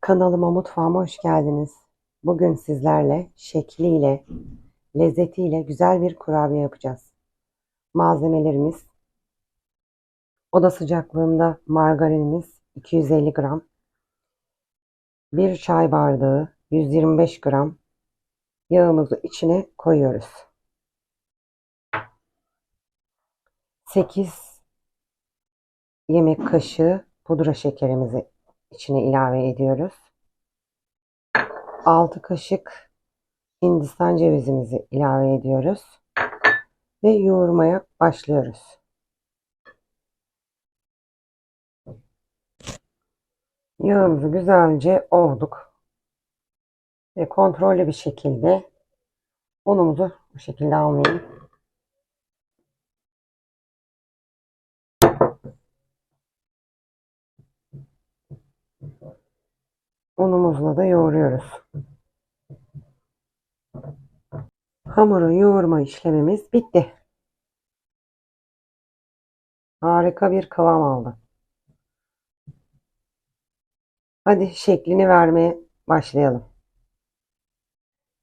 Kanalıma, mutfağıma hoş geldiniz. Bugün sizlerle şekliyle, lezzetiyle güzel bir kurabiye yapacağız. Malzemelerimiz oda sıcaklığında margarinimiz 250 gram, 1 çay bardağı 125 gram yağımızı içine koyuyoruz. 8 yemek kaşığı pudra şekerimizi içine ilave ediyoruz. 6 kaşık Hindistan cevizimizi ilave ediyoruz. Ve yoğurmaya başlıyoruz. Yağımızı güzelce ovduk. Ve kontrollü bir şekilde unumuzu bu şekilde almayayım. Unumuzla da yoğuruyoruz. Hamuru yoğurma işlemimiz bitti. Harika bir kıvam aldı. Hadi şeklini vermeye başlayalım.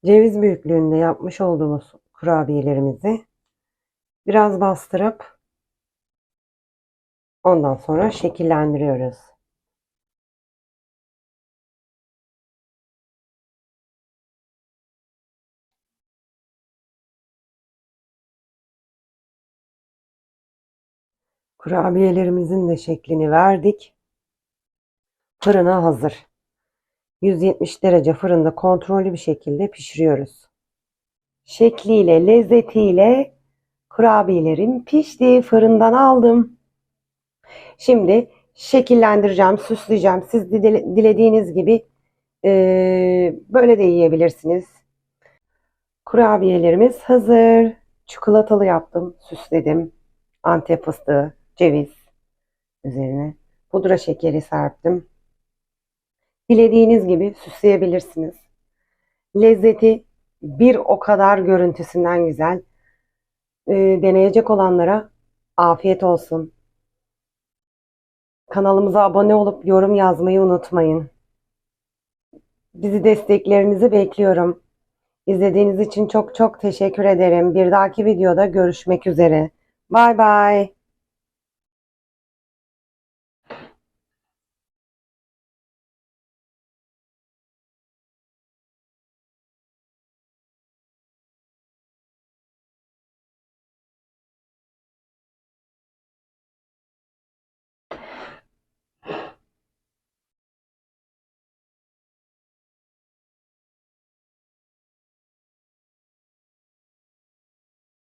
Ceviz büyüklüğünde yapmış olduğumuz kurabiyelerimizi biraz bastırıp ondan sonra şekillendiriyoruz. Kurabiyelerimizin de şeklini verdik. Fırına hazır. 170 derece fırında kontrollü bir şekilde pişiriyoruz. Şekliyle, lezzetiyle kurabiyelerim pişti. Fırından aldım. Şimdi şekillendireceğim, süsleyeceğim. Siz dilediğiniz gibi böyle de yiyebilirsiniz. Kurabiyelerimiz hazır. Çikolatalı yaptım, süsledim. Antep fıstığı, ceviz üzerine pudra şekeri serptim. Dilediğiniz gibi süsleyebilirsiniz. Lezzeti bir o kadar görüntüsünden güzel. E, deneyecek olanlara afiyet olsun. Kanalımıza abone olup yorum yazmayı unutmayın. Bizi desteklerinizi bekliyorum. İzlediğiniz için çok çok teşekkür ederim. Bir dahaki videoda görüşmek üzere. Bye bye.